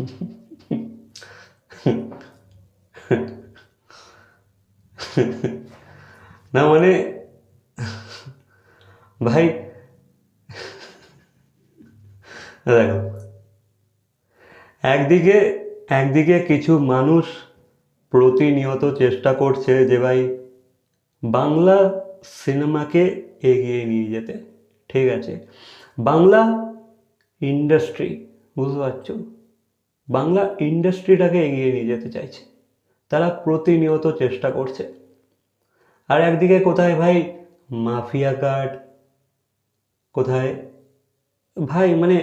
না মানে ভাই, দেখো, একদিকে একদিকে কিছু মানুষ প্রতিনিয়ত চেষ্টা করছে যে, ভাই, বাংলা সিনেমাকে এগিয়ে নিয়ে যেতে, ঠিক আছে? বাংলা ইন্ডাস্ট্রি, বুঝতে পারছ? বাংলা ইন্ডাস্ট্রিটাকে এগিয়ে নিয়ে যেতে চাইছে। তারা প্রতিনিয়ত চেষ্টা করছে। আর একদিকে কোথায় ভাই মাফিয়া কার্ড? কোথায়? ভাই মানে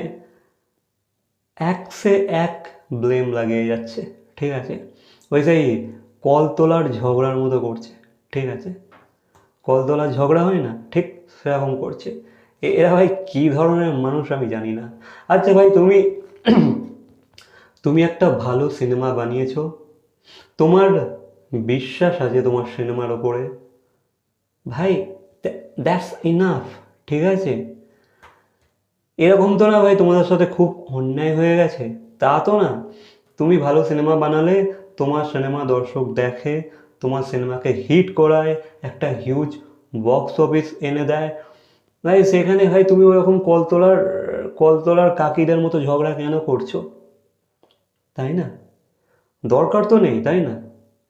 এক সে এক ব্লেম লাগিয়ে যাচ্ছে, ঠিক আছে? ওই সেই কল তোলার ঝগড়ার মতো করছে, ঠিক আছে? কল তোলার ঝগড়া হয় না, ঠিক সেরকম করছে। এরা ভাই কী ধরনের মানুষ আমি জানি না। আচ্ছা ভাই তুমি তুমি একটা ভালো সিনেমা বানিয়েছো। তোমার বিশ্বাস আছে তোমার সিনেমার ওপরে? ভাই দ্যাটস ইনাফ ঠিক আছে? এরকম তো না ভাই, তোমাদের সাথে খুব অন্যায় হয়ে গেছে। তা তো না, তুমি ভালো সিনেমা বানালে তোমার সিনেমা দর্শক দেখে, তোমার সিনেমাকে হিট করায়, একটা হিউজ বক্স অফিস এনে দেয়। ভাই, সেখানে ভাই তুমি ওরকম কলতলার কলতলার কাকিদের মতো ঝগড়া কেন করছ? তাই না? দরকার তো নেই, তাই না?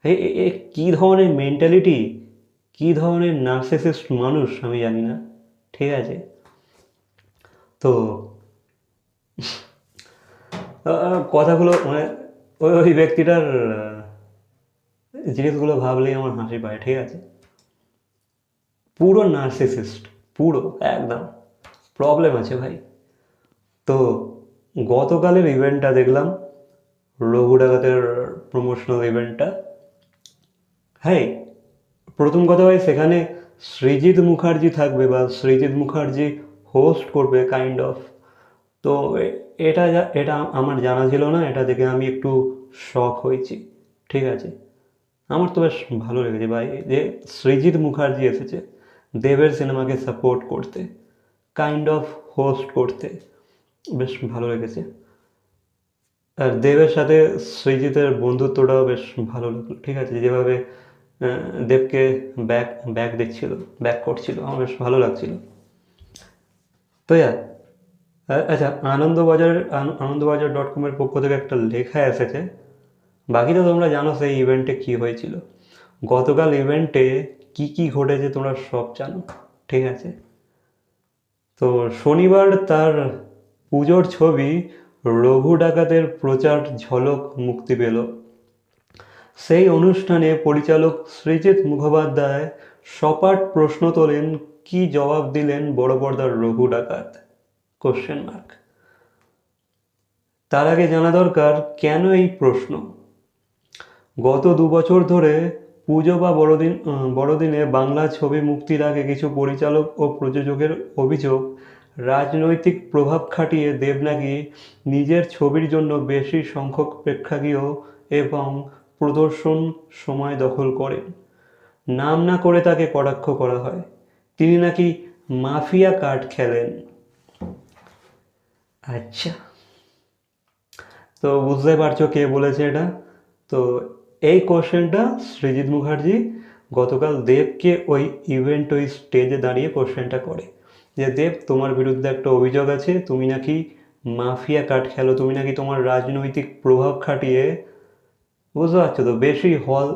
এ কী ধরনের মেন্টালিটি কী ধরনের নার্সিসিস্ট মানুষ আমি জানি না, ঠিক আছে? তো কথাগুলো মানে ওই ওই ব্যক্তিটার জিনিসগুলো ভাবলেই আমার হাসি পায়, ঠিক আছে? পুরো নার্সিসিস্ট পুরো, একদম। প্রবলেম আছে ভাই। তো, গতকালের ইভেন্টটা দেখলাম রঘু ডাকাতের প্রমোশনাল ইভেন্টটা হ্যাঁ প্রথম কথা ভাই সেখানে সৃজিৎ মুখার্জি থাকবে বা সৃজিৎ মুখার্জি হোস্ট করবে কাইন্ড অফ তো এটা এটা আমার জানা ছিল না, এটা দেখে আমি একটু শখ হয়েছি। ঠিক আছে? আমার তো বেশ ভালো লেগেছে ভাই, যে সৃজিৎ মুখার্জি এসেছে দেবের সিনেমাকে সাপোর্ট করতে কাইন্ড অফ হোস্ট করতে। বেশ ভালো লেগেছে। আর দেবের সাথে সৃজিতের বন্ধুত্বটাও বেশ ভালো লাগল। ঠিক আছে, যেভাবে দেবকে ব্যাক ব্যাক দিচ্ছিল ব্যাক করছিল, আমার বেশ ভালো লাগছিল। তো ইয়া আচ্ছা আনন্দবাজার আনন্দবাজার ডট কমের পক্ষ থেকে একটা লেখা এসেছে। বাকি তো তোমরা জানো সেই ইভেন্টে কি হয়েছিল। গতকাল ইভেন্টে কি কি ঘটেছে তোমরা সব জানো। ঠিক আছে? তো শনিবার তার পুজোর ছবি রঘু ডাকাতের প্রচার ঝলক মুক্তি পেল। সেই অনুষ্ঠানে পরিচালক সৃজিৎ মুখোপাধ্যায় সপাট প্রশ্ন তোলেন, কি জবাব দিলেন বড় পর্দার রঘু ডাকাত? কোশ্চেন মার্ক তার আগে জানা দরকার, কেন এই প্রশ্ন? গত দু বছর ধরে পুজো বা বড়দিন বড়দিনে বাংলা ছবি মুক্তির আগে কিছু পরিচালক ও প্রযোজকের অভিযোগ রাজনৈতিক প্রভাব খাটিয়ে দেব নাকি নিজের ছবির জন্য বেশি সংখ্যক প্রেক্ষাগৃহ এবং প্রদর্শন সময় দখল করেন। নাম না করে তাকে কটাক্ষ করা হয়। তিনি নাকি মাফিয়া কার্ড খেলেন। আচ্ছা। তো বুঝতে পারছ কে বলেছে এটা? তো এই কোশ্চেনটা সৃজিৎ মুখার্জি গতকাল দেবকে ওই ইভেন্ট ওই স্টেজে দাঁড়িয়ে কোশ্চেনটা করে। যে দেব, তোমার বিরুদ্ধে একটা অভিযোগ আছে, তুমি নাকি মাফিয়া কার্ড খেলো, তুমি নাকি তোমার রাজনৈতিক প্রভাব খাটিয়ে, বুঝতে পারছ তো, বেশি হল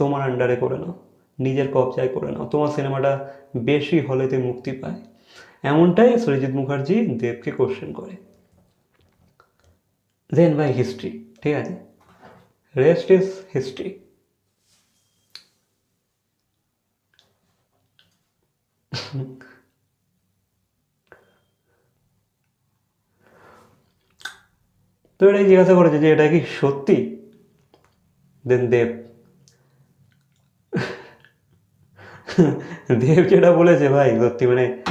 তোমার আন্ডারে করে নাও, নিজের কবজায় করে নাও, তোমার সিনেমাটা বেশি হলেতে মুক্তি পায়। এমনটাই সৃজিৎ মুখার্জি দেবকে কোশ্চেন করে। দেন বাই হিস্ট্রি ঠিক আছে? রেস্ট ইজ হিস্ট্রি তো এটাই জিজ্ঞাসা করেছে যে এটা কি সত্যি? দেন দেব। দেব যেটা বলেছে, ভাই, সত্যি মানে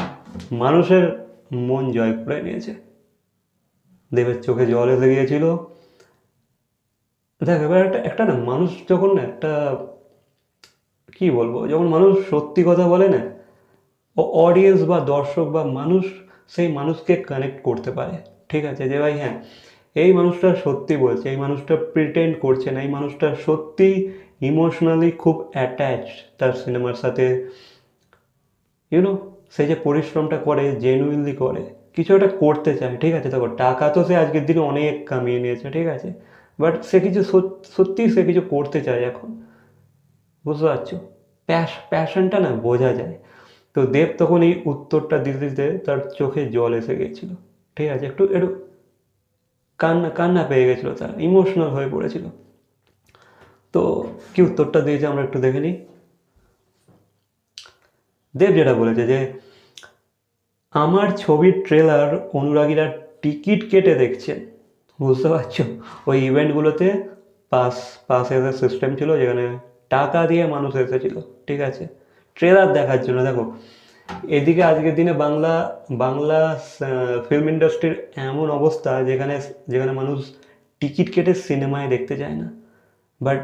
মানুষের মন জয় করে নিয়েছে। দেবের চোখে জল এসে গিয়েছিল। দেখ, এবার একটা একটা না, মানুষ যখন একটা, কি বলব, যখন মানুষ সত্যি কথা বলে না, ও অডিয়েন্স বা দর্শক বা মানুষ, সেই মানুষকে কানেক্ট করতে পারে। ঠিক আছে? যে ভাই হ্যাঁ এই মানুষটা সত্যি বলছে, এই মানুষটা প্রিটেন্ড করছে না, এই মানুষটা সত্যি ইমোশনালি খুব অ্যাটাচ তার সিনেমার সাথে। ইউনো সে যে পরিশ্রমটা করে জেনুইনলি করে, কিছু একটা করতে চায়, ঠিক আছে? দেখো, টাকা তো সে আজকের দিনে অনেক কামিয়ে নিয়েছে, ঠিক আছে? বাট সে কিছু সত- সত্যিই সে কিছু করতে চায় এখন। বুঝতে পারছ? প্যাশ প্যাশনটা না বোঝা যায়। তো দেব তখন এই উত্তরটা দিতে দিতে তার চোখে জল এসে গেছিল, ঠিক আছে? একটু একটু কান্না কান্না পেয়ে গেছিল তার ইমোশনাল হয়ে পড়েছিল। তো কি উত্তরটা দিয়েছে আমরা একটু দেখে নিই। দেব যেটা বলেছে যে, আমার ছবির ট্রেলার অনুরাগীরা টিকিট কেটে দেখছেন বুঝতে পারছ? ওই ইভেন্টগুলোতে পাস পাস এসে সিস্টেম ছিল যেখানে টাকা দিয়ে মানুষ এসেছিল, ঠিক আছে? ট্রেলার দেখার জন্য, দেখো এদিকে আজকের দিনে বাংলা বাংলা ফিল্ম ইন্ডাস্ট্রির এমন অবস্থা যেখানে যেখানে মানুষ টিকিট কেটে সিনেমায় দেখতে যায় না। বাট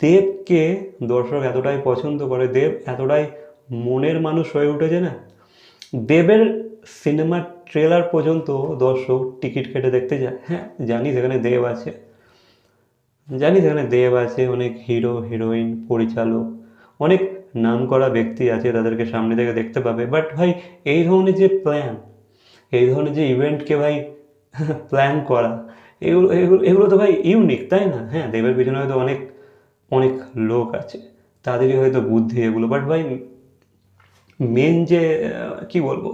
দেবকে দর্শক এতটাই পছন্দ করে, দেব এতটাই মনের মানুষ হয়ে উঠেছে না। দেবের সিনেমার ট্রেলার পর্যন্ত দর্শক টিকিট কেটে দেখতে যায়। হ্যাঁ জানি সেখানে দেব আছে। জানি সেখানে দেব আছে, অনেক হিরো হিরোইন পরিচালক। অনেক নাম করা ব্যক্তি আছে তাদেরকে সামনে থেকে দেখতে পাবে। বাট ভাই, এই ধরনের যে প্ল্যান এই ধরনের যে ইভেন্টকে ভাই প্ল্যান করা, এগুলো এগুলো এগুলো তো ভাই ইউনিক তাই না? হ্যাঁ দেবের পিছনে হয়তো অনেক অনেক লোক আছে, তাদেরই হয়তো বুদ্ধি এগুলো। বাট ভাই মেন যে কি বলব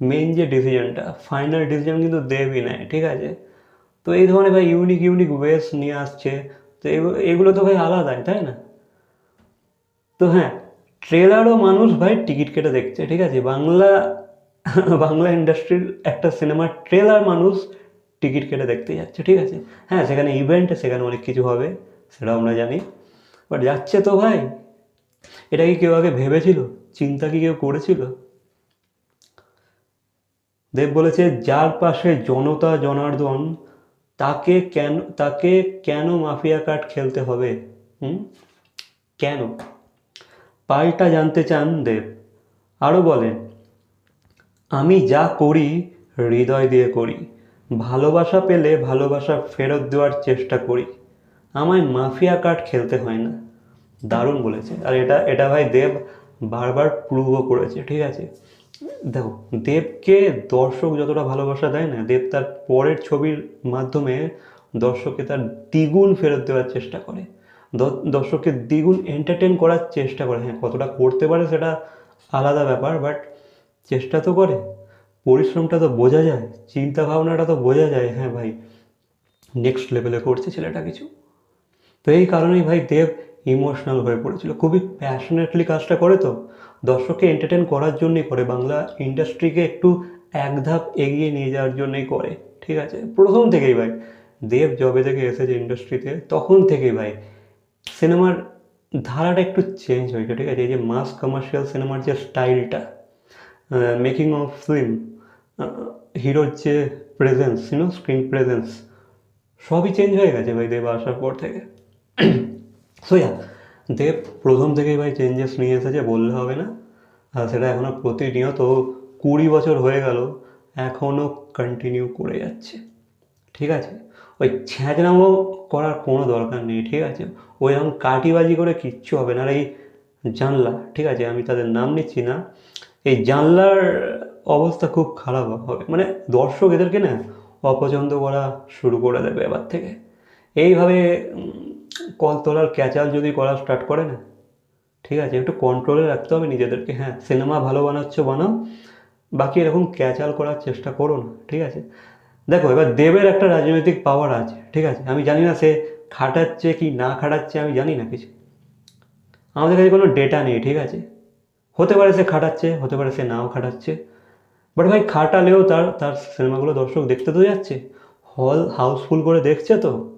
মেন যে ডিসিশনটা ফাইনাল ডিসিশন কিন্তু দেবই নেয়, ঠিক আছে? তো এই ধরনের ভাই ইউনিক ইউনিক ওয়েস নিয়ে আসছে, তো এগুলো এগুলো তো ভাই আলাদাই, তাই না? তো হ্যাঁ ট্রেলারও মানুষ ভাই টিকিট কেটে দেখছে, ঠিক আছে? বাংলা বাংলা ইন্ডাস্ট্রির একটা সিনেমার ট্রেলার মানুষ টিকিট কেটে দেখতে যাচ্ছে, ঠিক আছে? হ্যাঁ সেখানে ইভেন্ট সেখানে অনেক কিছু হবে, সেটাও আমরা জানি। বাট যাচ্ছে তো ভাই, এটা কি কেউ আগে ভেবেছিল? চিন্তা কি কেউ করেছিল? দেব বলেছে, যার পাশে জনতা জনার্দন, তাকে কেন তাকে কেন মাফিয়া কার্ড খেলতে হবে? হুম? কেন? পাল্টা জানতে চান দেব। আরও বলেন, আমি যা করি, হৃদয় দিয়ে করি। ভালোবাসা পেলে ভালোবাসা ফেরত দেওয়ার চেষ্টা করি। আমায় মাফিয়া কার্ড খেলতে হয় না। দারুণ বলেছে আর এটা এটা ভাই দেব বারবার প্রুভও করেছে, ঠিক আছে? দেখো, দেবকে দর্শক যতটা ভালোবাসা দেয় না, দেব তার পরের ছবির মাধ্যমে দর্শককে তার দ্বিগুণ ফেরত দেওয়ার চেষ্টা করে। দর্শককে দ্বিগুণ এন্টারটেন করার চেষ্টা করে। হ্যাঁ কতটা করতে পারে সেটা আলাদা ব্যাপার বাট চেষ্টা তো করে। পরিশ্রমটা তো বোঝা যায় চিন্তা ভাবনাটা তো বোঝা যায়। হ্যাঁ ভাই নেক্সট লেভেলে করছে ছেলেটা কিছু। তো এই কারণেই ভাই দেব ইমোশনাল হয়ে পড়েছিল। খুবই প্যাশনেটলি কাজটা করে তো। দর্শককে এন্টারটেন করার জন্যই করে, বাংলা ইন্ডাস্ট্রিকে একটু এক ধাপ এগিয়ে নিয়ে যাওয়ার জন্যই করে। ঠিক আছে? প্রথম থেকেই ভাই, দেব জবে থেকে এসেছে ইন্ডাস্ট্রিতে তখন থেকেই ভাই সিনেমার ধারাটা একটু চেঞ্জ হয়েছে ঠিক আছে? এই যে মাস কমার্শিয়াল সিনেমার যে স্টাইলটা মেকিং অফ ফিল্ম হিরোর যে presence you know screen presence সবই চেঞ্জ হয়ে গেছে ভাই, দেব আসার পর থেকে। সো ইয়া দেব প্রথম থেকেই ভাই চেঞ্জেস নিয়ে এসেছে, বললে হবে না। সেটা এখনও প্রতিনিয়ত কুড়ি বছর হয়ে গেল এখনও কন্টিনিউ করে যাচ্ছে। ঠিক আছে? ওই ছ্যাঁচড়ামো করার কোনো দরকার নেই, ঠিক আছে? ওই রকম কাটিবাজি করে কিচ্ছু হবে না। আর এই জানলা, ঠিক আছে? আমি তাদের নাম নিচ্ছি না। এই জানলার অবস্থা খুব খারাপ হবে। মানে দর্শক এদেরকে না অপছন্দ করা শুরু করে দেবে এবার থেকে। এইভাবে কল তোলার ক্যাচাল যদি করা স্টার্ট করে না, ঠিক আছে? একটু কন্ট্রোলে রাখতে হবে নিজেদেরকে। হ্যাঁ সিনেমা ভালো বানাচ্ছ, বানাও। বাকি এরকম ক্যাচাল করার চেষ্টা করো না, ঠিক আছে? দেখো, এবার দেবের একটা রাজনৈতিক পাওয়ার আছে, ঠিক আছে? আমি জানি না সে খাটাচ্ছে কি না খাটাচ্ছে, আমি জানি না কিছু। আমাদের কাছে কোনো ডেটা নেই, ঠিক আছে? হতে পারে সে খাটাচ্ছে, হতে পারে সে নাও খাটাচ্ছে। বাট ভাই, খাটালেও তার তার সিনেমাগুলো দর্শক দেখতে তো যাচ্ছে। হল হাউসফুল করে দেখছে তো।